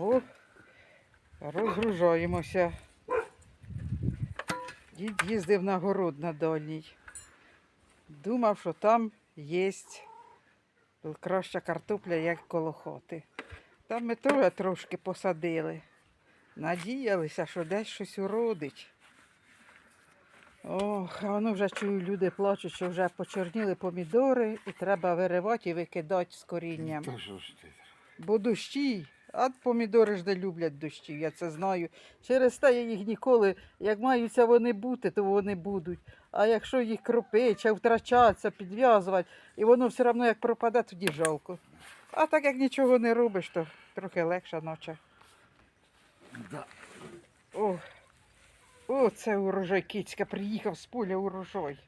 О, розгружаємося. Дід їздив на город на дальній. Думав, що там є краща картопля, як коло хоти. Там ми теж трошки посадили. Надіялися, що десь щось уродить. Ох, а воно вже чую, люди плачуть, що вже почорніли помідори і треба виривати і викидати з корінням. Бо дощі, а помідори ж не люблять дощів, я це знаю. Через те я їх ніколи, як маються вони бути, то вони будуть. А якщо їх кропить, а втрачатися, підв'язувати, і воно все одно як пропаде, тоді жалко. А так як нічого не робиш, то трохи легша ноча. Да. О, о, це урожай кицька, приїхав з поля урожай.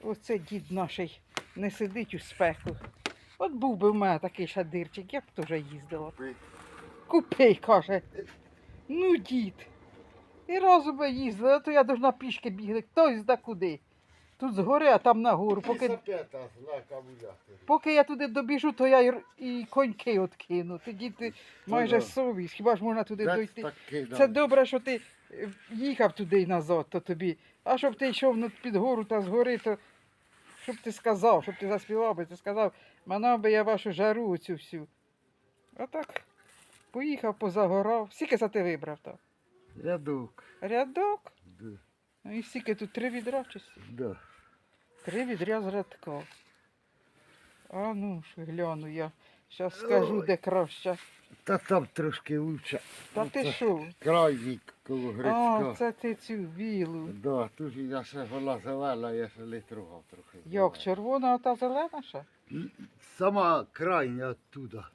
Оце дід наший не сидить у спеку. От був би в мене такий шадирчик, я б теж їздила. Купи. Каже. Ну, дід. І разом би їздили, а то я должна пішки бігти. Хтось зна куди. Тут згори, а там нагору. Поки, Поки... поки я туди добіжу, то я і, і коньки откину. Тоді ти майже совість. Хіба ж можна туди дойти? Це добре, що ти їхав туди і назад, то тобі. А щоб ти йшов ну, під гору та згори, то щоб ти сказав, щоб ти заспівав би, ти сказав, манав би я вашу жару цю всю. А так, поїхав, позагорав. Скільки за ти вибрав то? Рядок. Рядок? Да. Ну і скільки тут три відра чи? Да. Три відря з рядка. А ну ж гляну я. Зараз скажу, де краще. Та там трошки лучше. Та ти що? Крайник коло А, це ти цю білу. Да, тут я ще була зелена, я ще не трогав трохи. Як червона, а та зелена ще? Сама крайня оттуда.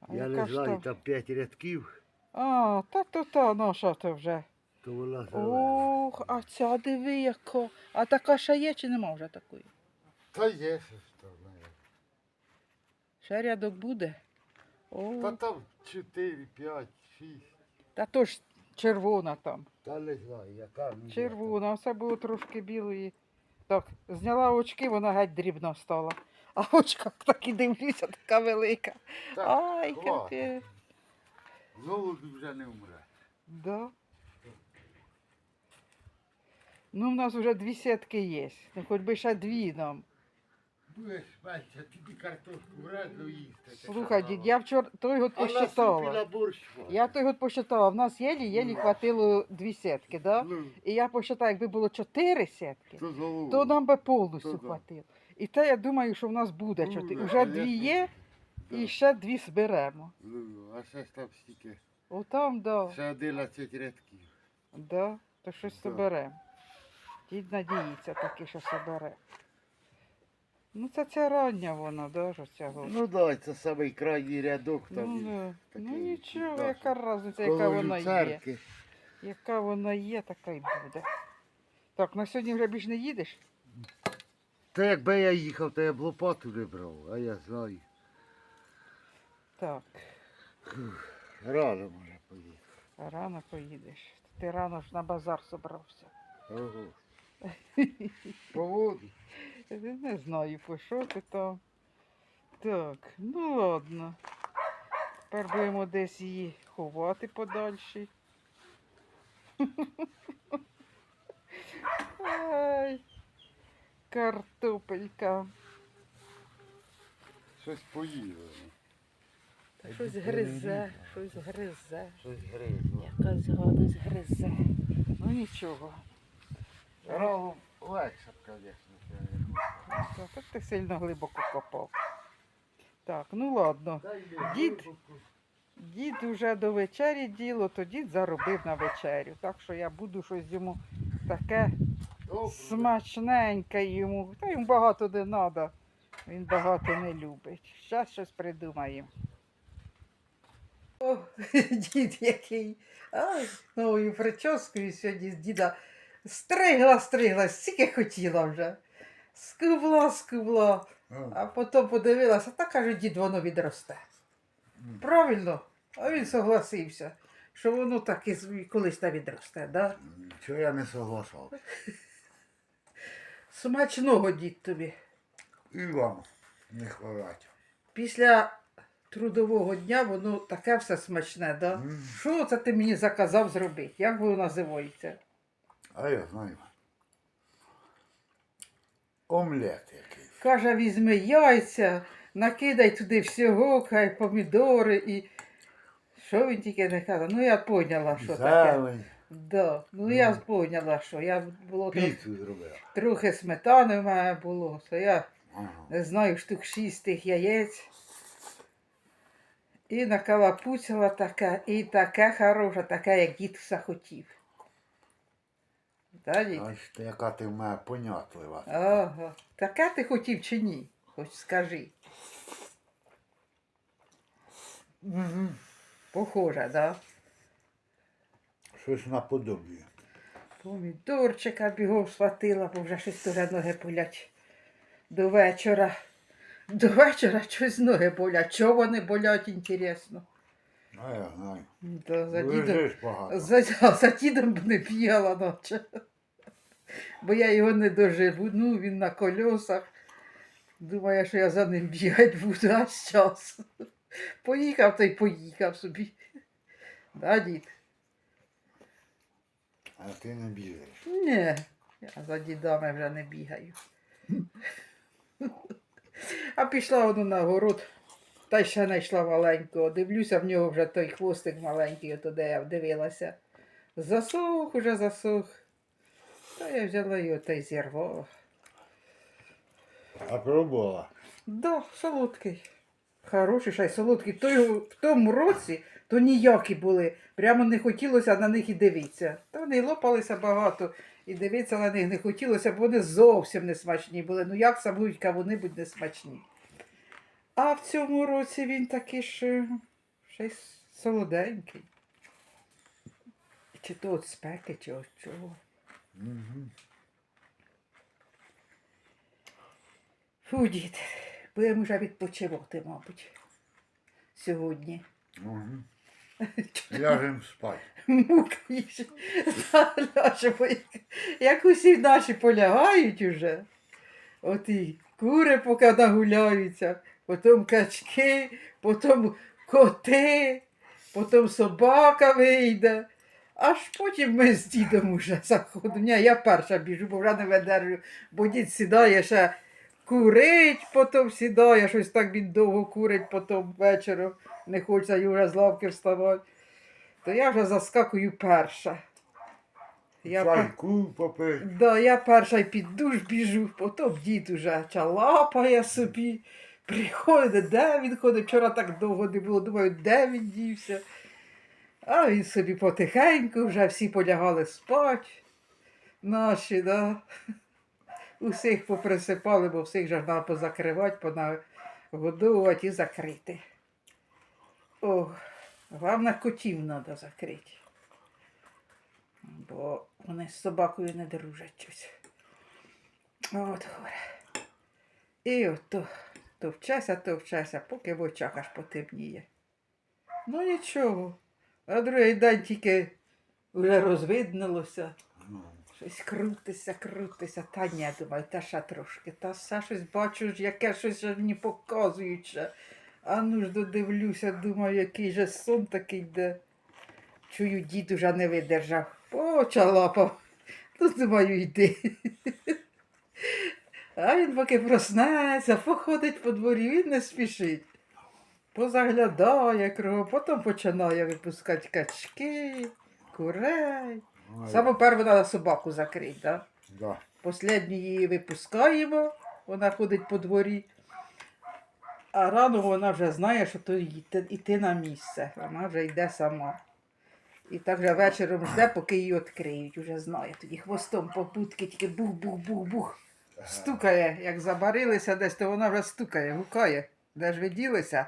А я яка не ж знаю, то? там п'ять рядків, А, та то та наша то вже. то вона зелена. Ох, а ця диви яка. А така ще є чи нема вже такої? Та є ще що знає. Ще рядок буде. О, Та там 4, 5, 6. та то ж червона там. Та не знаю, яка. ну. Червона, це було трошки білої. Так, зняла очки, вона геть дрібно стала. А в очках так і дивлюся, така велика. Так, Ай, хватить. капець. Голуб вже не умре. Да. Ну, в нас вже дві сітки є. Ну, хоч би ще дві нам. Будеш менше, тобі картошку вредно їсти. Слухай, дід, я вчора той год посчитала. Я той год посчитала, в нас єлі-єлі хватило дві сітки, да? Ну, І я посчитала, якби було чотири сітки, то нам би повністю хватило. І те я думаю, що в нас буде Буде, чотири. Вже дві є, і ще дві зберемо. Ну, а ще ж там стільки. Отам, да. Ще 11 рядків. Да, то щось Да. соберемо. Дід надіється таки, що собере. Ну, це ця рання вона, да, що цього. Ну дай, це самий крайній рядок Ну, там. да. ну нічого, да, яка різниця, Коло яка вона є. люцерки. Яка вона є, така й буде. Так, на сьогодні вже більш не їдеш? Та якби я їхав, то я б лопату не брав, а я знаю. Так, Рано може поїхати. рано поїдеш. Ти рано ж на базар собрався. Ого. По воду. Я Не знаю, по що ти там. Так, ну ладно. Тепер будемо десь її ховати подальше. Ай, картопелька. Щось поїли. Щось гризе, щось гризе. Щось гризло. Якась гадость гризе. Ну нічого. Рано легше звісно. Так, от ти сильно глибоко копав. Так, ну ладно. Дід. Дід уже до вечері діло, то дід заробив на вечерю. Так що я буду щось йому таке смачненьке йому. Та йому багато не треба. Він багато не любить. Зараз щось придумаємо. О, дід який. Ай, новою прическою сьогодні з діда стригла, стригла, стільки хотіла вже. Скубла, скубла. А потім подивилася, та каже, дід, воно відросте. Правильно, а він согласився, що воно так і колись та відросте, да? Чого я не соглашав? Смачного дід тобі. І вам не хворать. Після трудового дня воно таке все смачне, да? Що це ти мені заказав зробити? Як воно називається? А я знаю. Омлет якийсь. Каже, візьми яйця, накидай туди всього, хай помідори і. Що він тільки не казав? Ну я поняла, що таке. Зелень. Да. Ну я Ну. поняла, що я було трохи, Піцу зробила. трохи сметани в мене було, то я Ага. не знаю, штук шість тих яєць. І накалапуцила таке, і таке хороше, таке, як дід захотів. Да, дід? Бачите, яка ти в мене понятлива. Ага. Таке ти хотів чи ні? Хоч скажи. Мгм. Похоже, да? Щось наподобі. Помідорчика бігом схватила, бо вже щось туге ноги болять. До вечора. До вечора щось ноги болять. Чого вони болять, інтересно. А я знаю. Да, за дідом, за, за дідом б не бігала наче. Бо я його не доживу. Ну, він на кольосах. Думає, що я за ним бігати буду аж час. Поїхав, то й поїхав собі. Да, дід? А ти не бігаєш. Ні, я за дідами вже не бігаю. А пішла воно на город, та й ще знайшла маленького. Дивлюся, в нього вже той хвостик маленький, ото де я дивилася. Засох уже засох. Та я взяла його та й зірвала. А пробувала? Да, солодкий. Хороший, ще й солодкий. Той, в тому році то ніякі були. Прямо не хотілося на них і дивитися. Та вони лопалися багато, і дивитися на них не хотілося, бо вони зовсім не смачні були. Ну як самують вони будь не смачні. А в цьому році він такий ще, ще й солоденький. Чи то від спеки, чи від чого. Угу. Фу, дід, будемо вже відпочивати, мабуть, сьогодні. Угу. Ляжем спать. Мукаєш. Ляжемо, як, як усі наші полягають уже. От і кури поки нагуляються, потім качки, потім коти, потім собака вийде. Аж потім ми з дідом уже заходимо. Я перша біжу, бо вже не видержу, бо дід сідає ще курить, потім сідає, щось так він довго курить, потім вечором не хочеться вже з лавки вставати. То я вже заскакую перша. Я, Чайку попить. да, я перша й під душ біжу, потім дід уже чалапає собі. Приходить, де він ходить? Вчора так довго не було, думаю, де він дівся. А він собі потихеньку, вже всі полягали спать. Наші, да. Усіх поприсипали, бо всіх же треба позакривати, понагодовувати і закрити. Ох, головне котів треба закрити. Бо вони з собакою не дружать щось. От горе. І от то, товчася, товчася, поки в очах аж потемніє. Ну нічого. А другий день тільки вже розвиднилося. Ну, Щось крутися, крутися. Та ні, думаю, та ще трошки. Та все щось бачу, яке щось мені показують. А ну ж додивлюся, думаю, який же сон такий йде. Чую, дід уже не видержав. Почалапав. Ну, думаю, йди. А він поки проснеться, походить по дворі, він не спішить. Позаглядає кругом, потім починає випускати качки, курей. Саме перше треба собаку закрити, да? Да. Последню її випускаємо, вона ходить по дворі. А рано вона вже знає, що то йти, йти на місце. Вона вже йде сама. І так вже вечором жде, поки її відкриють. Уже знає. Тоді хвостом по будки тільки бух-бух-бух-бух. Стукає, як забарилися десь, то вона вже стукає, гукає. Де ж ви ділися?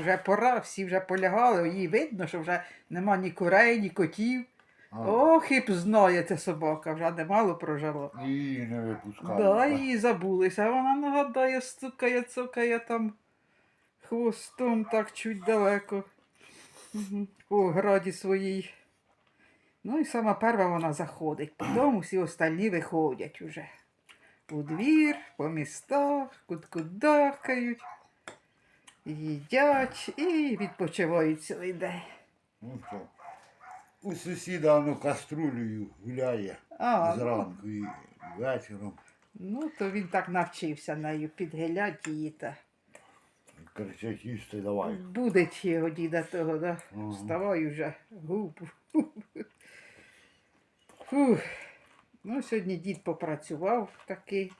Вже пора, всі вже полягали, їй видно, що вже нема ні курей, ні котів. А, Ох, і б знає ця собака, вже немало прожила. І не випускали. Да, так? її забулися, а вона нагадає, стукає, цокає там хвостом так чуть далеко. По граді своїй. Ну і сама перша вона заходить, потім усі остальні виходять уже. У двір, по містах, куткудахають. Їдять і відпочивають цілий день. Ну що, у сусіда воно каструлею гуляє А, ну, зранку і вечором. ну то він так навчився нею підгилять її та. Кричать, їсти давай. Буде його діда того, да? Ага. Вставай уже, губу. Фух. Ну, сьогодні дід попрацював такий.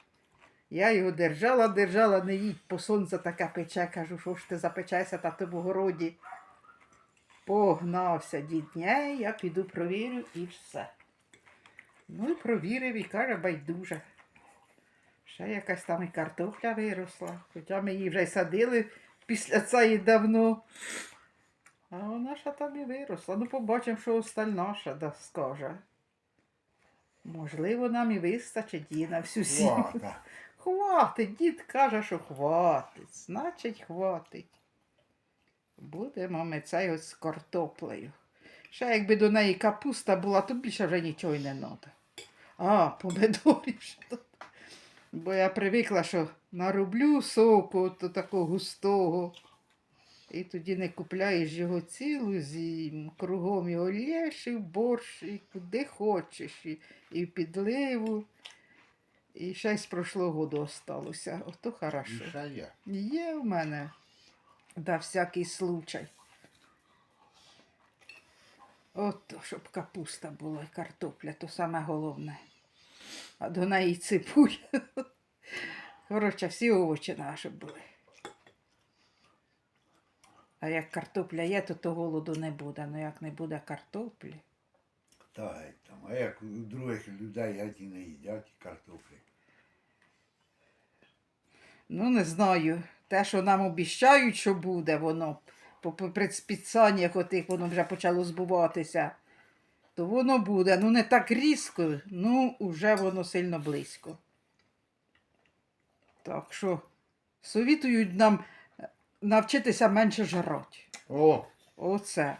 Я його держала, держала, не їдь, по сонце таке пече. Кажу, що ж ти запечешся та ти в городі. Погнався дід. Ні, я піду провірю і все. Ну і провірив і каже, байдуже. Ще якась там і картопля виросла. Хоча ми її вже й садили після цієї давно. А вона ж там і виросла. Ну, побачимо, що остальна ще да скаже. Можливо, нам і вистачить її на всю сім'ю. Хватить, дід каже, що хватить. Значить, хватить. Будемо ми цей ось з картоплею. Ще якби до неї капуста була, то більше вже нічого й не треба. А, помидорів ще тут. Бо я привикла, що нароблю соку то такого густого. І тоді не купляєш його цілу зиму. Кругом його лєш і борщ, і куди хочеш, і, і в підливу. І ще й з прошлого году осталося. Ото хорошо. ще є. Є в мене да всякий случай. Ото, щоб капуста була і картопля, то саме головне. А до неї цибуля. Коротше, всі овочі наші були. А як картопля є, то, то голоду не буде. Ну як не буде картоплі. Та геть там. А як у других людей геть і не їдять картоплі. Ну, не знаю. Те, що нам обіщають, що буде, воно по предспідсаннях отих воно вже почало збуватися, то воно буде. Ну, не так різко, ну, уже воно сильно близько. Так що совітують нам навчитися менше жрати. О, Оце.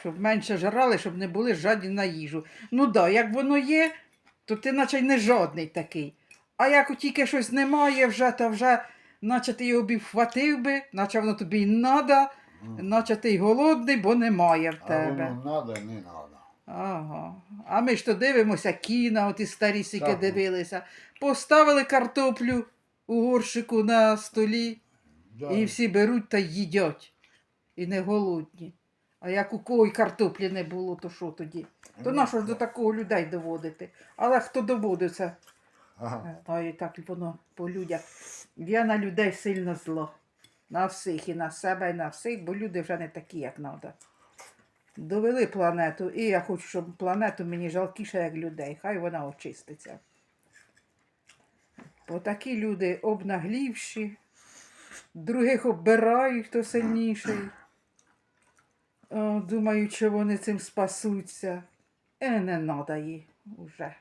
Щоб менше жрали, щоб не були жадні на їжу. Ну да, як воно є, то ти наче й не жодний такий. А як тільки щось немає вже, то вже, наче ти його б вхватив би, наче воно тобі й надо, наче ти й голодний, бо немає в а тебе. воно надо, не надо. Ага. А ми ж то дивимося кіна, оті старі сіки дивилися. Поставили картоплю у горщику на столі. Да. І всі беруть та їдять. І не голодні. А як у кого й картоплі не було, то що тоді? То Ну, нащо ж до такого людей доводити? Але хто доводиться, Ага. знає, так воно по людях. Я на людей сильно зло. На всіх, і на себе, і на всіх, бо люди вже не такі, як треба. Довели планету, і я хочу, щоб планету мені жалкіше, як людей. Хай вона очиститься. Бо такі люди обнаглівші, других оббирають, хто сильніший. О, думають, що вони цим спасуться. Е, не треба їй уже.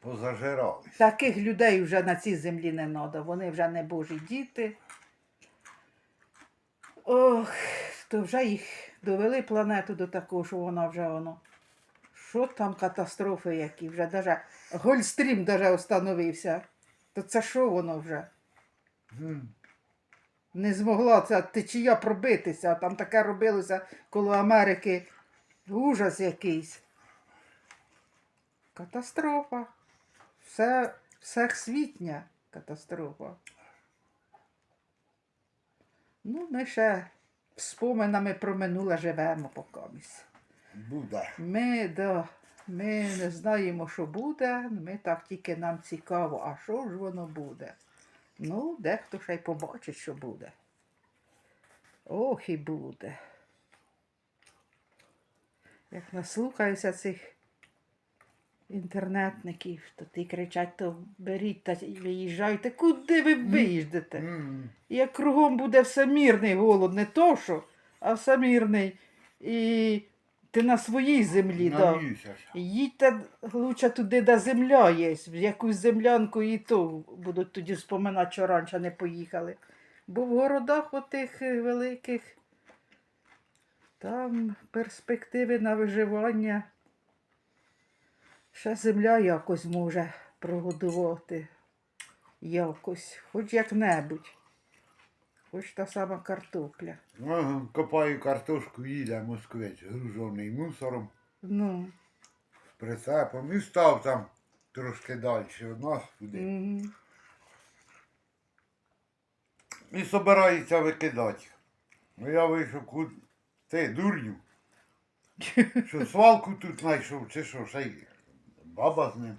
Позажирались. Таких людей вже на цій землі не треба. Вони вже не божі діти. Ох, то вже їх довели планету до такого, що вона вже воно. Що там катастрофи які? Вже даже Гольстрім даже остановився. То це що воно вже? М. Не змогла ця течія пробитися, а там таке робилося коло Америки. Ужас якийсь. Катастрофа. Все, всесвітня катастрофа. Ну, ми ще споминами про минуле живемо покомусь. Буде. Ми, да, ми не знаємо, що буде, ми так тільки нам цікаво, а що ж воно буде. Ну, дехто ще й побачить, що буде. Ох і буде. Як наслухаюся цих інтернетників, то ті кричать, то беріть та виїжджайте. Куди ви виїздите? М. Як кругом буде всемірний голод, не то що, а всемірний. І ти на своїй землі, На да. місяць. Їдьте лучше туди, де земля є, в якусь землянку і то будуть тоді споминати, що раніше не поїхали. Бо в городах отих е, великих там перспективи на виживання. Ще земля якось може прогодувати. Якось, хоч як-небудь. Хоч та сама картопля. Ага, Копаю картошку, їде москвич, гружений мусором, Ну. з прицепом і став там трошки далі від нас туди. Мгм. І собирається викидати. Ну я вийшов куди. Ти дурню. Що свалку тут знайшов, чи що, ще й баба з ним.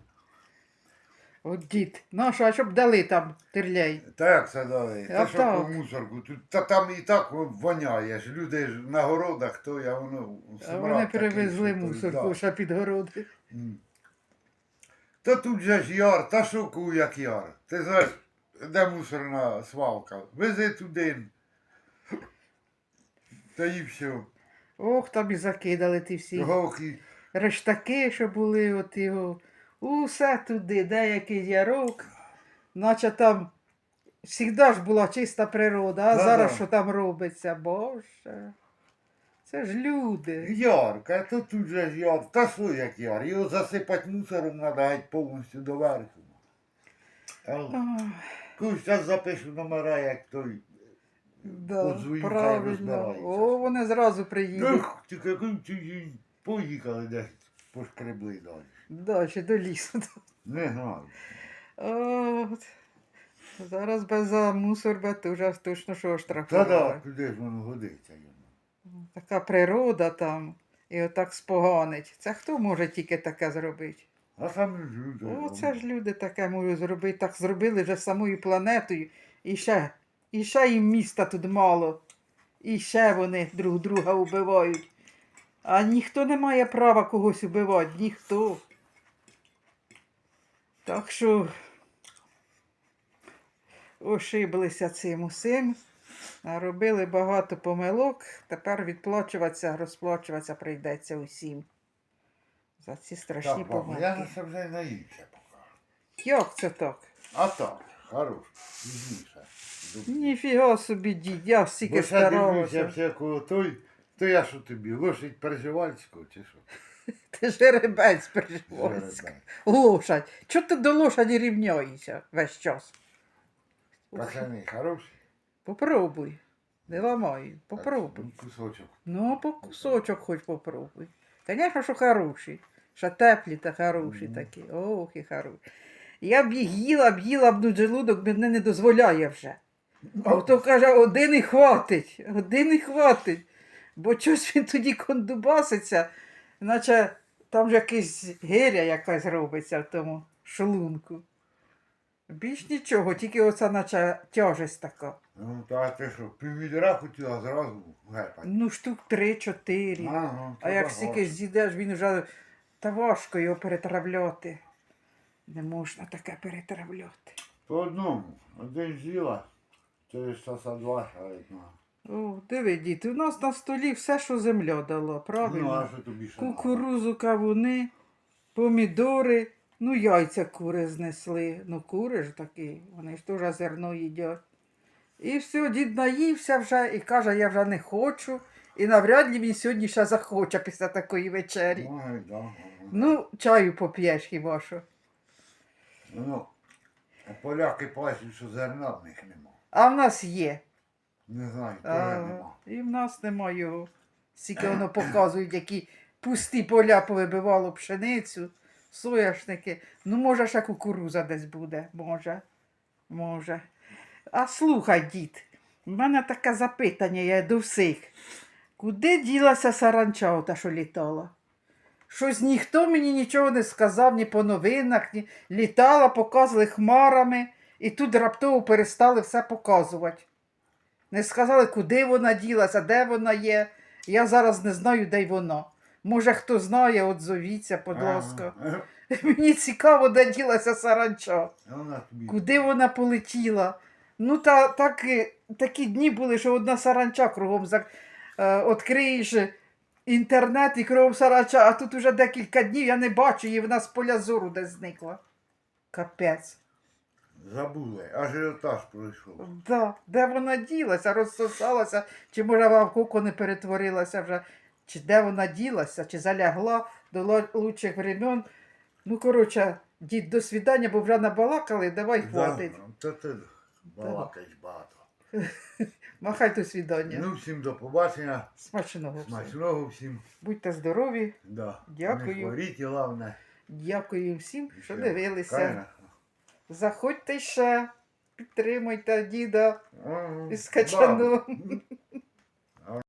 От дід. Ну, що, а щоб дали там терляй. Та як це дали? Та що так. по мусорку? Тут, та там і так воняє ж. Люди ж на городах, то я воно А смрад вони такий, привезли що то, мусорку, да. ще під городи. Та тут же ж яр, та що ку як яр. Ти знаєш, де мусорна свалка? Вези туди. Та і все. Ох, там і закидали ті всі. І Рештаки, що були, от його. Усе туди, деякий ярок. Наче там завжди ж була чиста природа, а Да-да. зараз що там робиться, боже. Це ж люди. Ярка, то тут же ж яр. Та що як яр? Його засипати мусором треба геть повністю доверху. Ох, Кусь зараз запишу номера, як той. Да, Подзвоню, хай правильно. О, вони зразу приїдуть. Ех, тільки ті поїхали десь пошкребли далі. Далі до лісу. Не знаю. От. Зараз без за мусор би то вже точно що Та да, куди ж воно годиться йому. Така природа там. І отак споганить. Це хто може тільки таке зробити? А самі ж люди. О, це ж люди таке можуть зробити. Так зробили вже самою планетою. І ще, і ще їм міста тут мало. І ще вони друг друга вбивають. А ніхто не має права когось вбивати, ніхто. Так що ошиблися цим усім, наробили багато помилок, тепер відплачуватися, розплачуватися прийдеться усім. За ці страшні Так, бабу, помилки. я це вже наївся поки. Як це так? А так, хорош. Ніфіга собі, дід, я стільки Бо ще дивлюся всякого той, то я що тобі, лошадь Переживальського чи що? Ти жеребець Приживальська. Лошадь. Чого ти до лошаді рівняєшся весь час? Пацани, хороші? Попробуй. Не ламай, попробуй. Ну, Кусочок. Ну, по кусочок хоч попробуй. Звісно, що хороші. Що теплі та хороші такі. Ох, і хороші. Я б їх їла б, їла б, ну желудок мене не дозволяє вже. А хто каже, один і хватить, один і хватить. Бо щось він тоді кондубаситься, наче там ж якась гиря якась робиться в тому шлунку. Більш нічого, тільки оця наче тяжесть така. Ну, та ти що, піввідра хотіла зразу гепати. Ну, штук три-чотири. Ага, А це як стільки з'їдеш, він вже та важко його перетравляти. Не можна таке перетравляти. По одному. Один з'їла, через часа два шарить на. О, диви, діти, у нас на столі все, що земля дала, Ну, правильно? а що тобі ще? Кукурузу, кавуни, помідори, ну яйця кури знесли. Ну кури ж такі, вони ж теж зерно їдять. І все, дід наївся вже і каже, я вже не хочу. І навряд ли він сьогодні ще захоче після такої вечері. Ой, да. Ну, чаю поп'єш хіба що. Ну, поляки плачуть, що зерна в них нема. А в нас є. Не знаю, теж нема. і в нас нема його. Скільки воно показують, які пусті поля повибивало пшеницю, соняшники. Ну, може, ще кукуруза десь буде. Може. Може. А слухай, дід, в мене таке запитання є до всіх. Куди ділася саранча, ота, що літала? Щось ніхто мені нічого не сказав, ні по новинах, ні літала, показували хмарами, і тут раптово перестали все показувати. Не сказали, куди вона ділася, де вона є. Я зараз не знаю, де й вона. Може, хто знає, отзовіться, будь ласка. Ага. Мені цікаво, де ділася саранча. Вона. Куди вона полетіла? Ну, та, так, такі дні були, що одна саранча кругом за, е, відкриєш інтернет і кругом саранча, а тут уже декілька днів я не бачу її, вона з поля зору десь зникла. Капець. Забули, ажіотаж пройшов. Да, де вона ділася, розсосалася, чи може вона в коко не перетворилася вже, чи де вона ділася, чи залягла до лучших времен. Ну, коротше, дід, до свідання, бо вже набалакали, давай хватить. Да, Та ти балакаєш багато. Махай до свідання. Ну, всім до побачення. Смачного. Смачного всім. Будьте здорові. Да. Дякую. Не хворіть, головне. Дякую всім, що дивилися. Заходьте ще, підтримуйте діда із качаном. Да.